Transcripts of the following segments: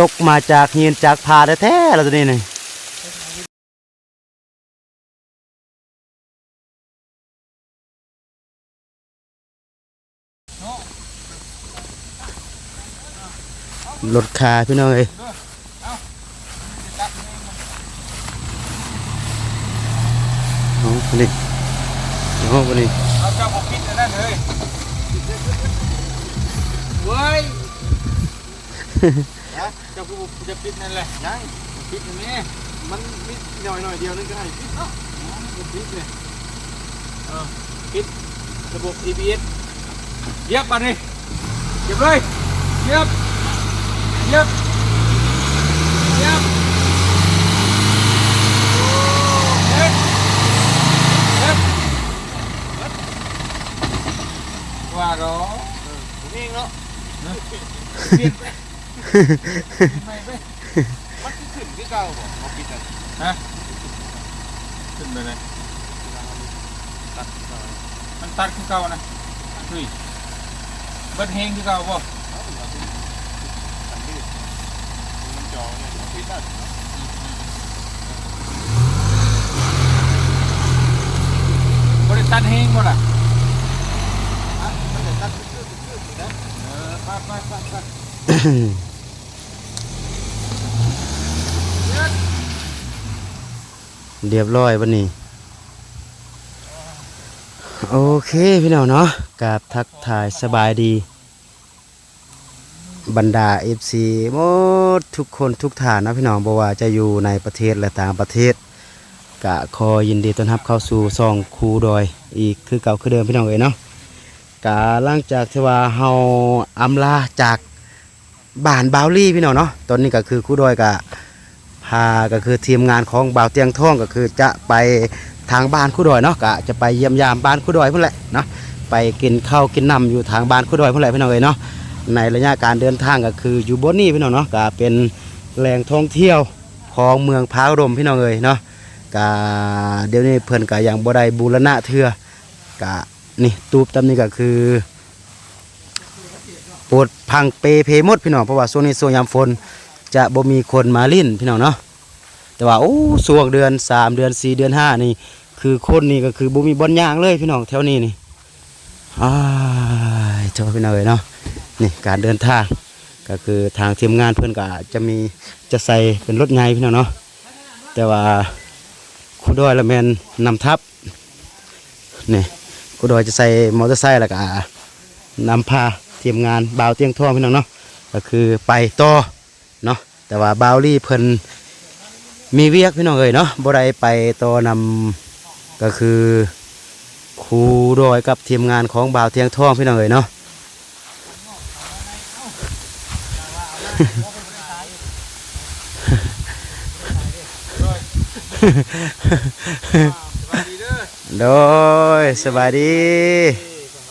ตกมาจากหินจากผาแท้ๆแล้วตัวนี้นี่รถคาพี่น้องเอ้ยเอาไปนี่เอาไปนี่เอาเจ้าบอกปิดอันนั่นเลยเว้ย นะเจ้าผู้จะปิดนั่นแหละยังปิดนี่มันมิดหน่อยหน่อยเดียวนึงก็ได้ปิดเนาะปิดเลยเออปิดระบบ EBS เยียบมาดิเยียบเลยเยียบเยียบเยียบโอ้เย็บเย็บ ว่าเหรอผมเองเนาะ เปลี่ยนไปไมไปมันขึ้นที่เก่าบ่เอาปิดอะฮะขึ้นไปเลยตัดมันตัดเก่านะเฮ้ยเบิดเฮงที่เก่าบ่มันจอเนี่ยปิดได้บริตัดเฮงบ่ล่ะ เออไปไปไปไป เรียบร้อยวันนี้ โอเคพี่น้องเนาะกับทักทายสบายดี บรรดา FC หมดทุกคนทุกฐานนะพี่น้องบอกว่าจะอยู่ในประเทศและต่างประเทศกะขอยินดีต้อนรับเข้าสู่ซองคูดอย อีกคือเก่าคือเดิมพี่น้องเอ๋ยเนาะกะหลังจากที่ว่าเฮาอำลาจาก บ้านบาวลี่พี่น้องเนาะตอนนี้ก็คือคูดอยกะพาก็คือทีมงานของบ่าวเตียงท่องก็คือจะไปทางบ้านคู่ดอยเนาะก็จะไปเยี่ยมยามบ้านคู่ดอยเพื่อนแหละเนาะไปกินข้าวกินน้ำอยู่ทางบ้านคู่ดอยเพื่อนแหละพี่น้องเอ้ยเนาะในระยะการเดินทางก็คืออยู่บนนี้พี่น้องเนาะก็เป็นแหล่งท่องเที่ยวของเมืองพาอุดมพี่น้องเอ้ยเนาะก็เดี๋ยวนี้เพิ่นก็ยังบ่ได้บูรณะเทื่อก็นี่ตูบตำนี้ก็คือ ปวดพังเปเพมดพี่น้องเพราะว่าช่วงนี้ช่วงยามฝนจะบ่มีคนมาลิ้นพี่น้องเนาะแต่ว่าโอ้ช่วงเดือนสามเดือนสี่เดือนห้านี่ คือคนนี่ก็คือบ่มีบอนยางเลยพี่น้องแถวนี้นี่อ้ายเจ้าพี่น้องเอ้ยเนาะนี่การเดินทางก็คือทางทีมงานเพื่อนก็จะมีจะใส่เป็นรถไงพี่น้องเนาะแต่ว่าครูดอยละแมนนำทับนี่ครูดอยจะใส่มอเตอร์ไซค์แล้วก็นำพา ทีมงานบ่าวเตียงทองพี่น้องเนาะก็คือไปต่อเนาะแต่ว่าบาวลี่เพิ่นมีเวียกพี่น้องเอ้ยเนาะบ่ได้ไปต่อนำก็คือครูดอยกับทีมงานของบ่าวเทียงทองพี่น้องเอ้ยเนาะสวัสดีเด้อโดยสบายดี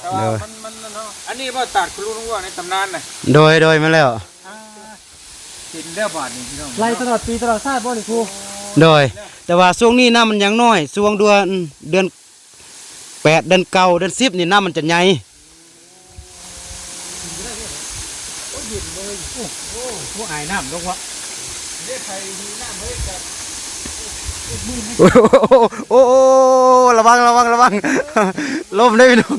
แต่ว่ อันนี้ว่าตัดคุณลุงรู้ว่าในตำนานน่ะโดยโดยมาแล้วกินได้บาทนี่พี่น้องไล่ตลอดปีตลอดชาติบ่นี่ครูโดย แต่ว่าช่วงนี้น้ำมันยังน้อยช่วงเดือนเดือนแปดเดือนเก้าเดือนสิบนี่น้ำมันจะใหญ่ผู้อายน้ำลงวะได้ใครมีน้ำเฮ้ยกับ โอ้โหโอ้โหระวังระวังระวังล้มได้พี่น้อง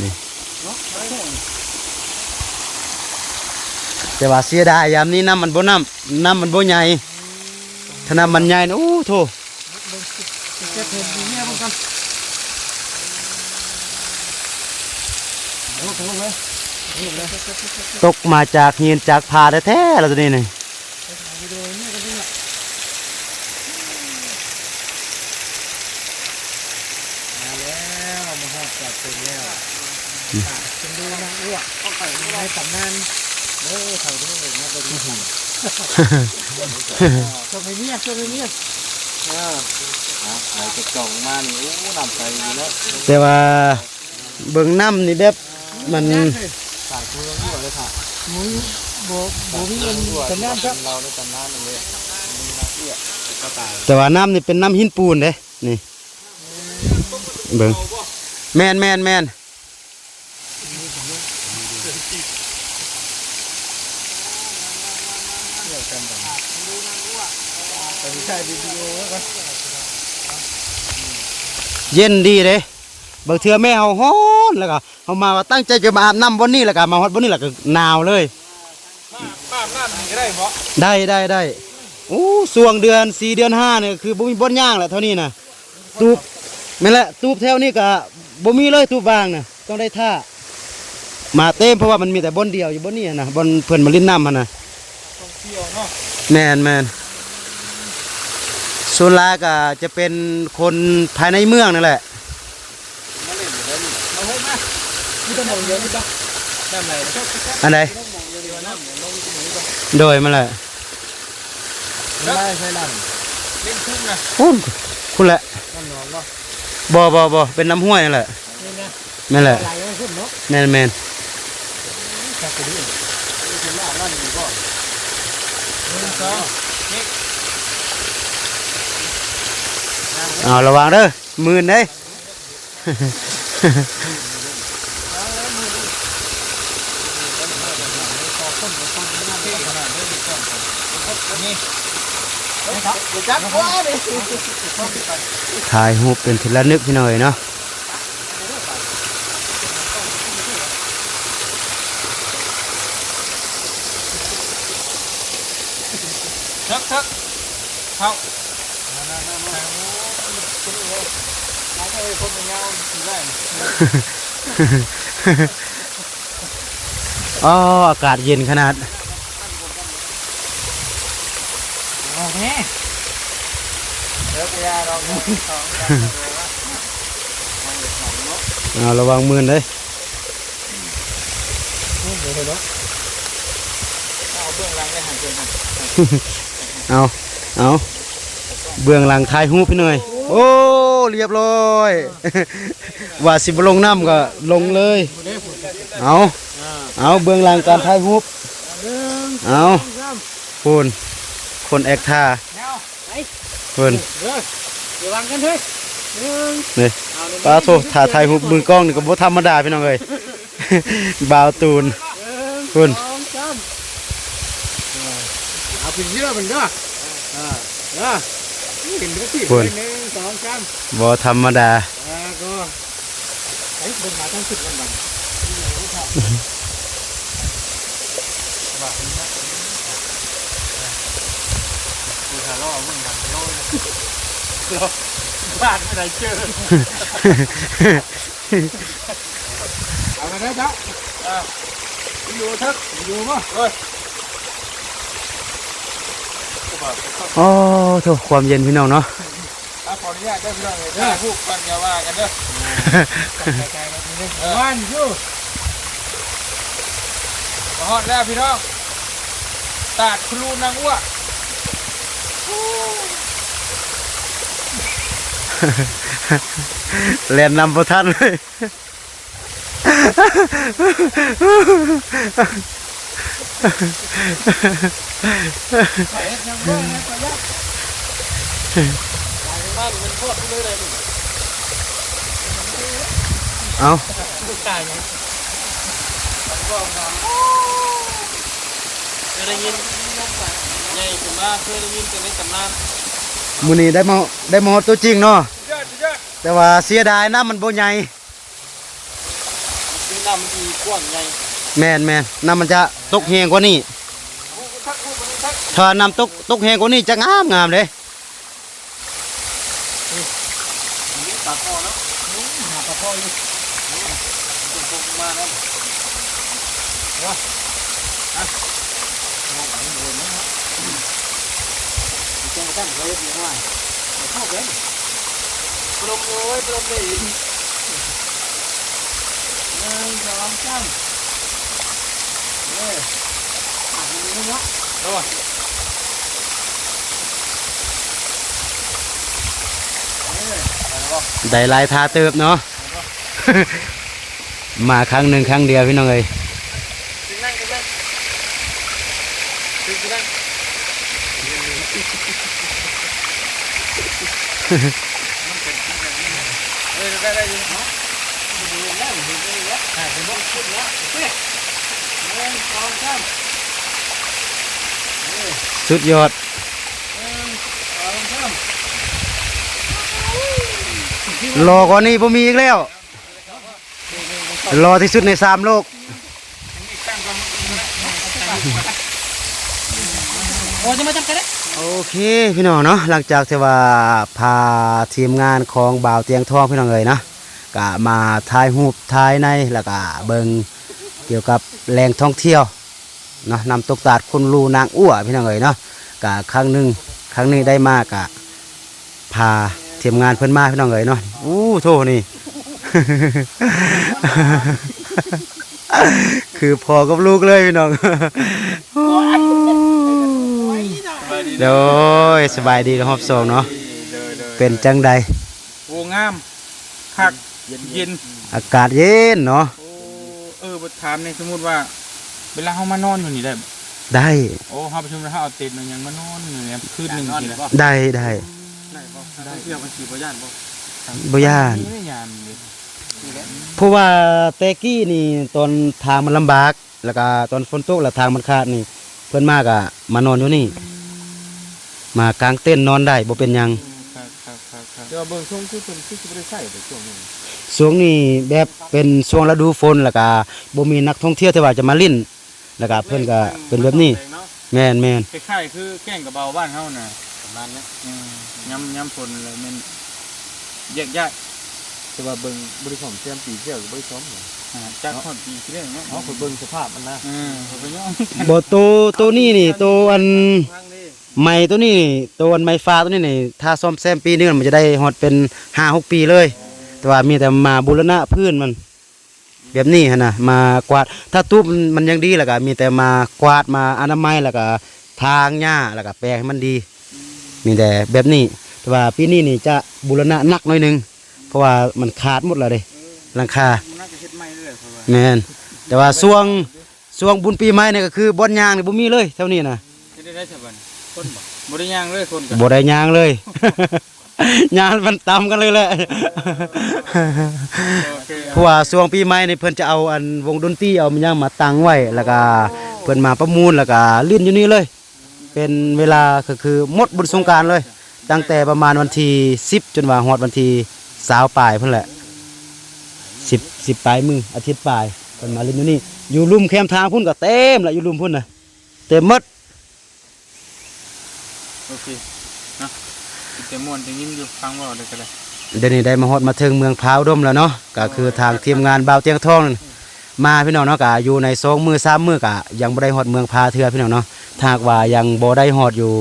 นี่แต่ว่าเสียดายยามนี้น้ำมันบ่น้ำน้ำมันบ่ใหญ่ถ้าน้ำมันใหญ่นะโอ้โถ จะเห็นดีเนี่ยมันกันลูกลงเลยลูกเลยตกมาจากหินจากผาแท้ๆแล้วตัวนี้นี่มาแล้วมาหอดจับเป็นแล้วเป็นดูนางอ้วกต้องไปในตำนานโอ้เขาดูเลยนะเป็นหุ่นชมไปเมียชมไปเมียไหนจะจ่องมานี่โอ้นำไปอยู่แล้วแต่ว่าเบิ่งน้ำนี่แบบ มันต่างคุณลุงรู้เลยค่ะหมูโบโบมีเงินสัญญาณครับเราในตำนานเลยมีนักเรียนก็ตายแต่ว่าน้ำนี่เป็นน้ำหินปูนเด้นี่เบิ่งแมนแมนแมนเที่ยวกันกันไปถ่ายวิดีโอก็เย็นดีเด้บางเทื่อแม่เฮาฮ้อ นแล้วก็เฮามาว่าตั้งใจจะมาอาบน้ำบนนี้แล้วก็มาฮอดบนนี้แล้วก็หนาวเลยป้าบน้ำนี่ก็ได้บ่ได้ได้ได้โอ้ส่วงเดือนสี่เดือนห้าเนี่ยคือบ่มีบ่อนย่างแหละเท่านี้นะตูบแม่นแหละตูบแถวนี้ก็บ่มีเลยตูบบางน่ะต้องได้ท่ามาเต็มเพราะว่ามันมีแต่บ่อนเดียวอยู่บ่อนนี้นะบ่อนเพิ่นมาลิ้นน้ำหั่นน่ะต้องเที่ยวเนาะแม่นแม่นส่วนหลายก็จะเป็นคนภายในเมืองนั่นแหละ มาเล่นอยู่แล้วนี่มาเฮ้ยมา มีแตะมองเยอะนี่จ้ะน้ำไหลชอบอันใดต้องมองเยอะดีกว่าน้ำเนี่ยลงที่นี่จ้ะโดยมาแหละไม่ได้ใช่หลังเล่นทุ่งนะโอ้คุณแหละน้ำหนองก็บ่บ่บ่เป็นน้ำห้วยนั่นแหละนี่นะนั่นแหละไหลไม่ขึ้นเนาะแม่นแม่นจักรดินี่คือล่าลั่นอยู่ก็หนึ่งสองนี่เอาระวังเด้อมืนเด้ นี่นะครับเดี๋ยวจับหัวดิ ถ่ายรูปเป็นทีละนึกพี่หน่อยเนาะทักทักเข้าอ๋ออากาศเย็นขนาด โอเคเดี๋ยวไปยา เราหนึ่งสองสามเอาระวังมือเด้ยเดี๋ยวเนาะเอาเบื้องหลังได้หันเกินหันเอาเอาเบื้องหลังถ่ายรูปพี่หน่อยโอ้เรียบร้อยว่าสิบลงน้ำก็ลงเลยเอาเอาเบื้องหลังการถ่ายรูปหนึ่งเอาสามคุณคนแอคท่าเงาคุณเดี๋ยวเดี๋ยววางกันเถอะหนึ่งนี่ปลาโทถ่าถ่ายรูปมือกล้องนี่ก็บ่ธรรมดาพี่น้องเอ้ยบ่าวตูนคุณสองสามเอาเป็นเยอะมันด้วยอ่าอ่าเป็นทุกที่คุณหนึ่งสองสามบ่ธรรมดาอ่าก็ไอ้เดินมาตั้งสิบวันบังดูถ่ายล่อมึงนะล่อบ้านอะไรเจอเอามาได้จ้ะอยู่ทักอยู่ป่ะเฮ้ยโอ้โถความเย็นพี่น้องเนาะขออนุญาตได้พี่น้องเลยถ้าพูดกันอย่าว่ากันเด้อใจๆกันนิดนึงวันอยู่มาฮอดแล้วพี่น้องตาดครูนางอ้ว แลนนำบ่ทันเลยไปยังบ่ได้ไปยักบ้านมันโคตรเลยเลยเอาลูกตายยังก็มาเคยได้ยินใหญ่ขึ้นมาเคยได้ยินแต่ในตำนาน มื้อนี้ได้มาได้มาฮอดตัวจริงเนาะยอดยอดแต่ว่าเสียดายน้ำมันบ่ใหญ่คือน้ำมันดีกว้างใหญ่แม่นแม่นน้ำมันจะตกแหงกว่านี้พูดทักพูดมันทักถ้าน้ำตกตกแหงกว่านี้จะงามงามเลยปากคอเนาะหาปลาพ่ออยู่ตรงมาแล้วแจ้ง ตั้งเลยยังไงเข้าไปปลมเลยปลมเลยหนึ่งสองสามเอ้ยอะนี่เนาะโอ้ยได้ลายทาเติบเนาะ มาครั้งหนึ่งครั้งเดียวพี่น้องเอ้ย ถึงนั่งถึงนั่งถึงนั่ง เอ้ยได้ได้ยินเนาะดูแล้วเห็นเลยแล้วแต่เป็นบ่ขึ้นแล้วเฮ้ยหนึ่ง สุดยอดรอกว่านี้บ่มีอีกแล้วรอที่สุดในสามโลกนี่ตั้งกองโอ้จะมาจับกันได้ โอเคพี่น้องเนาะหลังจากที่ว่าพาทีมงานของบ่าวเตียงทองพี่น้องเอ๋ยนะก็มาถ่ายรูปถ่ายในแล้วก็เบิ่งเกี่ยวกับแหล่งท่องเที่ยวเนาะนำตกตาดคุณรูนางอ้วพี่น้องเอ๋ยเนาะก็ครั้งหนึ่งครั้งนี้ได้มากะพาทีมงานเพิ่นมาพี่น้องเอ๋ยเนาะอู้โทนี่ คือพอกับลูกเลยพี่น้อง โดยสบายดีนะครับสองเนาะเป็นจังใดโอ้งามคักเย็นอากาศเย็นเนาะโอ้เออบ่ถามในสมมุติว่า เวลาเฮามานอนอยู่นี่ได้บ่ได้โอ้เฮาประชุมแล้วเฮาเอาเต็นท์มายังมานอนอยู่เนี่ยคืนหนึงทีละได้ได้ได้เที่ยวกันสิบ่ย่านบ่บ่ย่านไม่ย่านเลยเพราะว่าแต่กี้นี่ตอนทางมันลำบาก แล้วก็ตอนฝนตกแล้วทางมันขาดนี่ เพิ่นมากะมานอนอยู่นี่ มากางเต้นท์นอนได้บ่เป็นหยังครับครับครับครับแต่ว่าเบิ่งช่วงคือเพิ่นคือสิบ่ได้ใช้แต่ช่วงนี้ช่วงนี้แบบเป็นช่วงฤดูฝนแล้วก็บ่มีนักท่องเที่ยวที่ว่าจะมาลิ้นแล้วก็เพิ่นก็เป็นแบบนี้แม่นแม่นคล้ายๆคือแกล้งกระเบาบ้านเฮาน่ะประมาณนี้อืมยำยำฝนอะไรมันแยกย้ายแต่ว่าเบิ่งบริษัทเตรียมปีเที่ยวกับบริษัทเนี่ยอ่าจากทอดปีที่แล้วเนาะเนาะเบิ่งสภาพมันนะอืมเขาไปย่องบ่โตโตนี้นี่โตอันทางนี้ ไม้ตัวนี้ตัวอันไม้ฟ้าตัวนี้นี่ถ้าซ่อมแซมปีนึงมันจะได้ฮอดเป็นห้าหกปีเลย แต่ว่ามีแต่มาบูรณะพื้นมัน แบบนี้หั่นะมากวาดถ้าตู้มันมันยังดีแล้วก็มีแต่มากวาดมาอนามัยแล้วก็ทางหญ้าแล้วก็แปลงให้มันดี มีแต่แบบนี้ แต่ว่าปีนี้นี่จะบูรณะหนักหน่อยหนึง เพราะว่ามันขาดหมดแล้วเด้หลังคาแมนแต่ว่าช่วงช่วงบุญปีใหม่นี่ก็คือบอนยางนี่บ่มีเลยเท่านี้นะ เฮ็ดได้ได้ซะบัดคนบ่บ่ได้ย่างเลยคนก็บ่ได้ยางเลย ยางมันตำกันเลยแหละโอเคเพราะว่าช่วงปีใหม่นี่เพิ่นจะเอาอันวงดนตรีเอามันยังมาตั้งไว้แล้วก็เพิ่นมาประมูลแล้วก็ลื่นอยู่นี่เลย เป็นเวลาก็คือหมดบุญสงกรารเลย ตั้งแต่ประมาณวันที่10 จนว่าฮอดวันที่20ปลายเพิ่นแหละ10 10ปลายมืออาทิตย์ปลายเพิ่นมาเล่นอยู่นี่อยู่ลุ่มแคมทางพุ่นก็เต็มละอยู่ลุ่มพุ่นน่ะเต็มหมด โอเคนะแต่ม่วนจะยิ้มอยู่ฟังเว่าได้ก็ได้เดี๋ยวนี้ได้มาฮอดมาถึงเมืองพร้าวดมแล้วเนาะก็คือทางทีมงานบ่าวเตียงทองนั่นมาพี่น้องเนาะก็อยู่ในสองมือสามมือก็ยังบ่ได้ฮอดเมืองพาเทือพี่น้องเนาะถ้าหากว่ายังบ่ได้ฮอดอยู่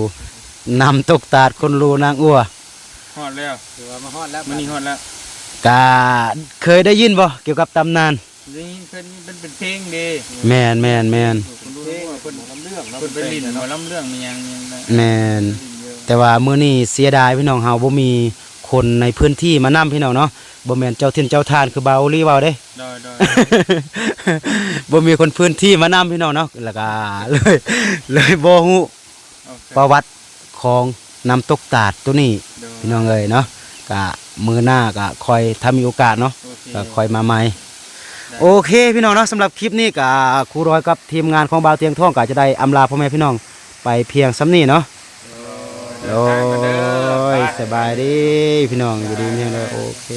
นำตกตาดคนรูนางอัวฮอดแล้วถือว่ามาฮอดแล้วมันนี่ฮอดแล้วก็เคยได้ยินบ่เกี่ยวกับตำนาน นี่เพิ่นเป็นเป็นเพลงเด้แม่นแม่นแม่นคนรู้เพลงว่าเพิ่เพิ่นนลำเรื่องเนาะเพิ่นไปลิ้นหมอลำเรื่องมีหยังยังนะแม่นลิ้นเยอะแต่ว่ามื้อนี้เสียดายพี่น้องเฮาบ่มีคนในพื้นที่มานํพี่น้องเนาะบ่แม่นเจ้าถิ่นเจ้าทานคือบ่าวลีเว้าเด้ ดอยดอยบ่มีคนพื้นที่มานํพี่น้องเนาะแล้วก็เลย เลยบ่ฮู้โอเคประวัติของน้ำตกตาดตัวนี้ดอยพี่น้องเอ้ยเนาะกะมือหน้าก็คอยถ้ามีโอกาสเนาะโอเคก็คอยมาใหม่ โอเคพี่น้องเนาะสำหรับคลิปนี้กับครูร้อยกับทีมงานของบ่าวเตียงท่องก็จะได้อำลาพ่อแม่พี่น้องไปเพียงซ้ำนี่เนาะโอ้ยสบายดีพี่น้องอยู่ดีเนี่ยเลยโอเค